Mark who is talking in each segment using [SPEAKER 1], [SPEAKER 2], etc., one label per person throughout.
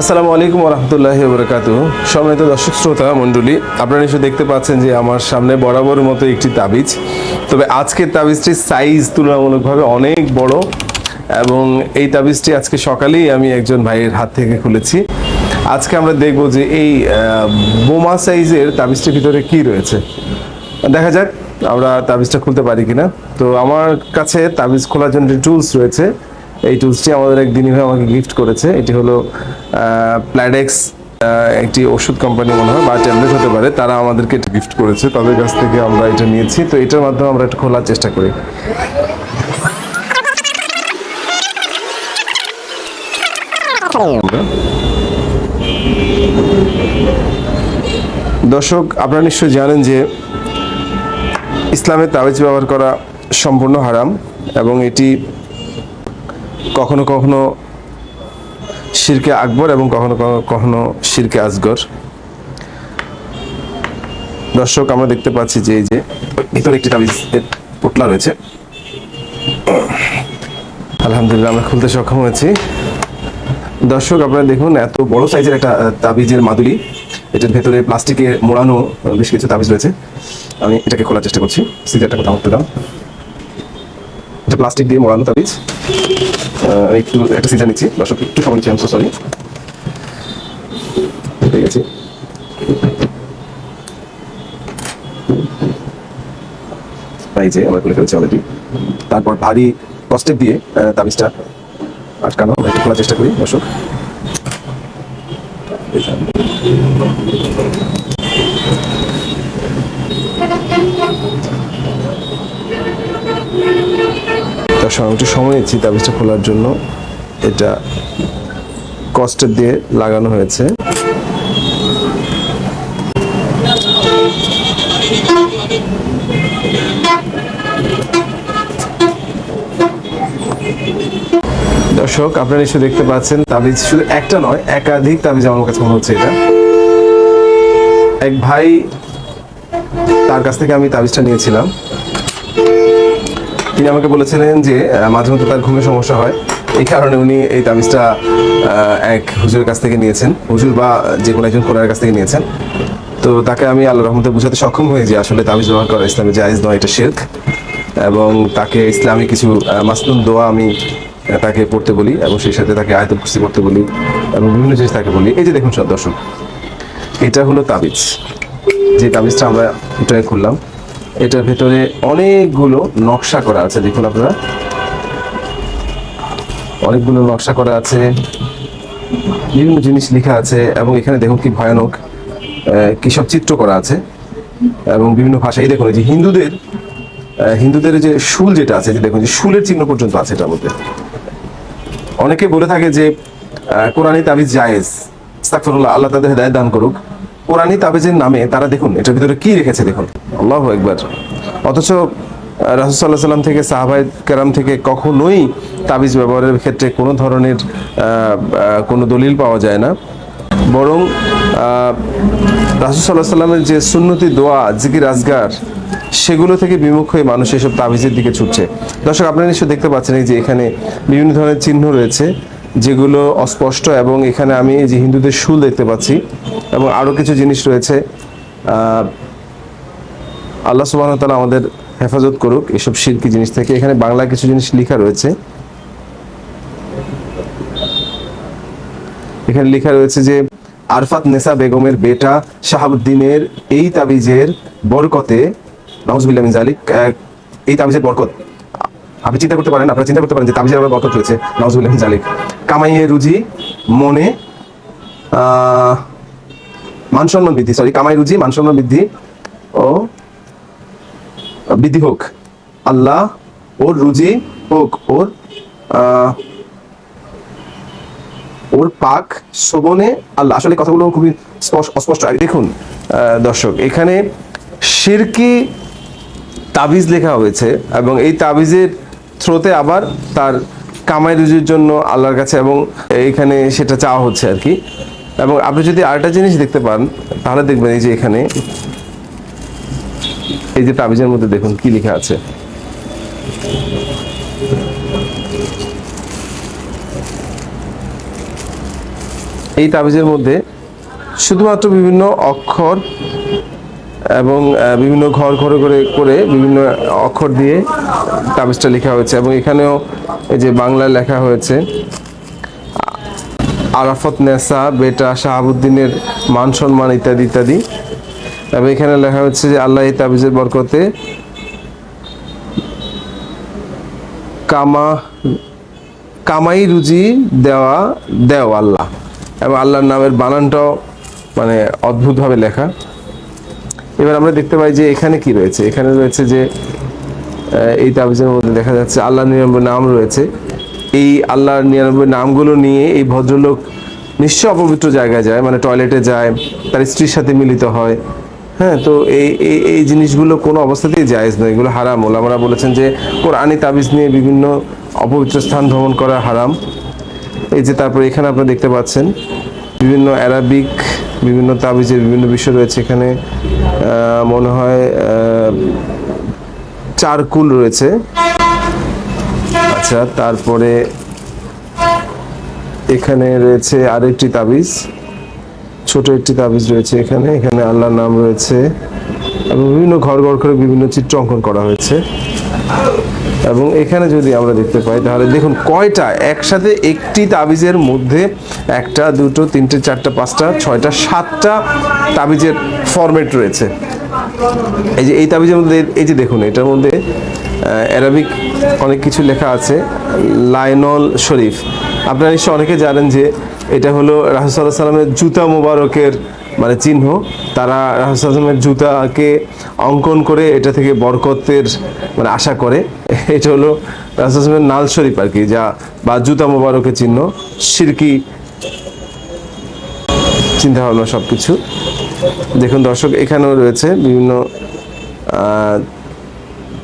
[SPEAKER 1] আসসালামু আলাইকুম রহমতুল্লাহ বরকাত সম্মানিত দর্শক শ্রোতা, মণ্ডলী, আপনারা নিশ্চয়ই দেখতে পাচ্ছেন যে আমার সামনে বরাবর মতো একটি তাবিজ। তবে আজকের তাবিজটির সাইজ তুলনামূলকভাবে অনেক বড় এবং এই তাবিজটি আজকে সকালেই আমি একজন ভাইয়ের হাত থেকে খুলেছি। আজকে আমরা দেখব যে এই বোমা সাইজের তাবিজটির ভিতরে কি রয়েছে। দেখা যাক আমরা তাবিজটা খুলতে পারি কিনা। তো আমার কাছে তাবিজ খোলার জন্য টুলস রয়েছে এই টুলসটি আমাদের এক দিনী ভাই আমাকে গিফট করেছে। এটি হলো প্ল্যাডেক্স একটি ওষুধ কোম্পানি মনে হয়, বা ট্যাবলেট হতে পারে। তারা আমাদেরকে গিফট করেছে। তাদের কাছ থেকে আমরা এটা নিয়েছি। তো এটার মাধ্যমে আমরা এটা খোলার চেষ্টা করি। দর্শক, আপনারা নিশ্চয়ই জানেন যে ইসলামে তাবিজ ব্যবহার করা সম্পূর্ণ হারাম এবং এটি কখনো কখনো শিরকে আকবর এবং কখনো কখনো- শিরকে আসগর। দর্শক, আমরা দেখতে পাচ্ছি যে এই যে ভিতরে একটি তাবিজ পোটলা রয়েছে। আলহামদুলিল্লাহ, আমরা খুলতে সক্ষম হয়েছি। দর্শক, আপনারা দেখুন, এত বড় সাইজের একটা তাবিজের মাদুলি। এটার ভেতরে প্লাস্টিকে মোড়ানো বেশ কিছু তাবিজ রয়েছে। আমি এটাকে খোলার চেষ্টা করছি। সিজারটা কোথাও দাও। এটা প্লাস্টিক দিয়ে মোড়ানো তাবিজ। একটু একটা সিজার নিচ্ছি। দর্শক, একটু সময় নিচ্ছি আমি সরি ঠিক আছে এই যে, আমরা খুলে ফেলেছি অলরেডি তারপর ভারী কষ্টেপ দিয়ে তাবিজটা আটকানো। খোলার চেষ্টা করি, দর্শক। আমি একটু সময় নিচ্ছি তাবিজটা খোলার জন্য। এটা কষ্টেপ দিয়ে লাগানো হয়েছে। দর্শক, আপনারা নিশ্চয়ই দেখতে পাচ্ছেন, তাবিজ শুধু একটা নয়, একাধিক তাবিজ আমার কাছে মনে হচ্ছে এটা। এক ভাই তার কাছ থেকে আমি তাবিজটা নিয়েছিলাম। তিনি আমাকে বলেছিলেন যে মাঝে মধ্যে তার ঘুমের সমস্যা হয়। এই কারণে উনি এই তাবিজটা আহ, এক হুজুরের কাছ থেকে নিয়েছেন। হুজুর বা যে কোনো একজন কোরআনের কাছ থেকে নিয়েছেন। তো তাকে আমি আল্লাহ রহমতে বুঝাতে সক্ষম হয়ে যে আসলে তাবিজ ব্যবহার করা ইসলামে জায়েজ নয় এটা শেরক। এবং তাকে ইসলামী কিছু মাসনুন দোয়া আমি তাকে পড়তে বলি এবং সেই সাথে তাকে আয়ত কুস্তি করতে বলি এবং বিভিন্ন জিনিস তাকে বলি। এই যে দেখুন সব দর্শক এটা হলো তাবিজ যে তাবিজটা আমরা এটা খুললাম এটার ভেতরে অনেকগুলো নকশা করা আছে, দেখুন আপনারা। অনেকগুলো নকশা করা আছে, বিভিন্ন জিনিস লেখা আছে, এবং এখানে দেখুন কি ভয়ানক কি সব চিত্র করা আছে, এবং বিভিন্ন ভাষায় দেখুন যে হিন্দুদের হিন্দুদের যে শুল যেটা আছে দেখুন যে শুলের চিহ্ন পর্যন্ত আছে এটার মধ্যে। অনেকে বলে থাকে যে কোরআনি তাবিজ জায়েজ, আস্তাগফিরুল্লাহ, আল্লাহ তাদের হেদায়েত দান করুক। কোরআনি তাবিজের নামে তারা দেখুন এটার ভিতরে কি রেখেছে দেখুন। আল্লাহু একবার অথচ রাসুসাল্লাহ সাল্লাম থেকে সাহাবাই কেরাম থেকে কখনোই তাবিজ ব্যবহারের ক্ষেত্রে কোনো ধরনের কোনো দলিল পাওয়া যায় না। বরং রাসুসাল্লাহ সাল্লামের যে সুন্নতি দোয়া জিকির আজগার সেগুলো থেকে বিমুখ হয়ে মানুষ এসব তাবিজের দিকে ছুটছে। দর্শক আপনারা নিশ্চয় দেখতে পাচ্ছেন এই যে এখানে বিভিন্ন ধরনের চিহ্ন রয়েছে। যেগুলো অস্পষ্ট এবং এখানে আমি যে হিন্দুদের শুল দেখতে পাচ্ছি এবং আরও কিছু জিনিস রয়েছে আল্লাহ সুবাহ তালা আমাদের হেফাজত করুক এসব শিল্পী জিনিস থেকে। এখানে বাংলায় কিছু জিনিস লেখা রয়েছে। এখানে লেখা রয়েছে যে, আরফাত নেসা বেগমের বেটা শাহাবুদ্দিনের এই তাবিজের বরকতে জালিক এই তাবিজের বরকত। আপনি চিন্তা করতে পারেন আপনারা চিন্তা করতে পারেন যে তাবিজের আবার বরকত রয়েছে মিন জালিক। কামাইয়ে রুজি মনে আহ, মান বৃদ্ধি সরি কামাই রুজি মান সম্মান বৃদ্ধি ও বৃদ্ধি হোক। আল্লাহ ওর রুজি হোক ওর ওর পাক শোভনে আল্লাহ। আসলে কথাগুলো খুবই স্পষ্ট অস্পষ্ট। দেখুন দর্শক এখানে শিরকি তাবিজ লেখা হয়েছে এবং এই তাবিজের থ্রোতে আবার তার কামাই রুজির জন্য আল্লাহর কাছে এবং এখানে সেটা চাওয়া হচ্ছে আর কি। এবং আপনি যদি আরেকটা জিনিস দেখতে পান, তাহলে দেখবেন এই যে এখানে এই যে তাবিজের মধ্যে দেখুন কি লেখা আছে। এই তাবিজের মধ্যে শুধুমাত্র বিভিন্ন অক্ষর এবং বিভিন্ন ঘর ঘরে করে করে বিভিন্ন অক্ষর দিয়ে তাবিজটা লেখা হয়েছে এবং এখানেও এই যে বাংলায় লেখা হয়েছে, আরাফত নেসা, বেটা শাহাবুদ্দিনের মান সম্মান ইত্যাদি ইত্যাদি। এবং এখানে লেখা হচ্ছে যে আল্লাহ এই তাবিজের বরকতে কামা, কামাই রুজি দেওয়া, দেও আল্লাহ। এবং আল্লাহর নামের বানানটাও মানে অদ্ভুতভাবে লেখা। এবার আমরা দেখতে পাই যে এখানে কি রয়েছে? এখানে রয়েছে যে এই তাবিজের মধ্যে দেখা যাচ্ছে আল্লাহ নিরানব্বই নাম রয়েছে। এই আল্লাহর নিরানব্বই নামগুলো নিয়ে এই ভদ্রলোক নিশ্চয় অপবিত্র জায়গায় যায় মানে টয়লেটে যায়, তার স্ত্রীর সাথে মিলিত হয়। হ্যাঁ তো এই এই এই জিনিসগুলো কোনো অবস্থাতেই জায়েজ নয়, এগুলো হারাম। ওলামারা বলেছেন যে কোরআনি তাবিজ নিয়ে বিভিন্ন অপবিত্র স্থান ভ্রমণ করা হারাম। এই যে তারপরে এখানে আপনারা দেখতে পাচ্ছেন বিভিন্ন অ্যারাবিক বিভিন্ন তাবিজের বিভিন্ন বিষয় রয়েছে এখানে। মনে হয় চারকুল রয়েছে। আচ্ছা তারপরে এখানে রয়েছে আরেকটি তাবিজ। ছোট একটি তাবিজ রয়েছে এখানে। এখানে আল্লাহর নাম রয়েছে। বিভিন্ন ঘর ঘর করে বিভিন্ন চিত্র অঙ্কন করা হয়েছে। এবং এখানে যদি আমরা দেখতে পাই, তাহলে দেখুন কয়টা? একসাথে একটি তাবিজের মধ্যে একটা, দুটো, তিনটে, চারটা, পাঁচটা, ছয়টা, সাতটা তাবিজের ফরম্যাট রয়েছে। এই যে এই তাবিজের মধ্যে, এই যে দেখুন, এটার মধ্যে অ্যারাবিক অনেক কিছু লেখা আছে লাইনল শরীফ। আপনারা নিশ্চয় অনেকে জানেন যে এটা হলো রাহুসাল্লাহ সাল্লামের জুতা মোবারকের মানে চিহ্ন, তারা রাহুসাল্লামের জুতাকে অঙ্কন করে এটা থেকে বরকতের মানে আশা করে। এটা হলো রাহুসাল্লামের নাল শরীফ আর কি, যা বা জুতা মোবারকের চিহ্ন, সিরকি চিন্তা ভাবনা সব কিছু দেখুন দর্শক, এখানেও রয়েছে বিভিন্ন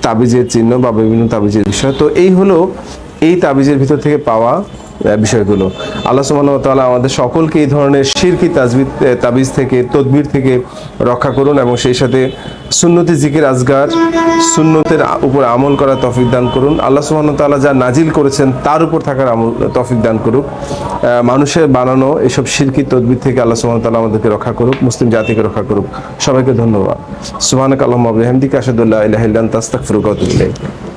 [SPEAKER 1] তাবিজের চিহ্ন বা বিভিন্ন তাবিজের বিষয়। তো এই হলো এই তাবিজের ভিতর থেকে পাওয়া বিষয়গুলো। আল্লাহ সুবহানাহু ওয়া তাআলা আমাদের সকলকে এই ধরনের শিরকি তাজবিদ তাবিজ থেকে, তদবির থেকে রক্ষা করুন এবং সেই সাথে সুন্নতি জিকির আজগার, সুন্নতের উপর আমল করার তৌফিক দান করুন। আল্লাহ সুবহানাহু ওয়া তাআলা যা নাজিল করেছেন তার উপর থাকার আমল, তৌফিক দান করুক। মানুষের বানানো এসব শিরকি তদবির থেকে আল্লাহ সুবহানাহু ওয়া তাআলা আমাদেরকে রক্ষা করুক, মুসলিম জাতিকে রক্ষা করুক। সবাইকে ধন্যবাদ। সুবহানাক আল্লাহুম্মা ওয়া বিহামদিকা, আশহাদু আল্লা ইলাহা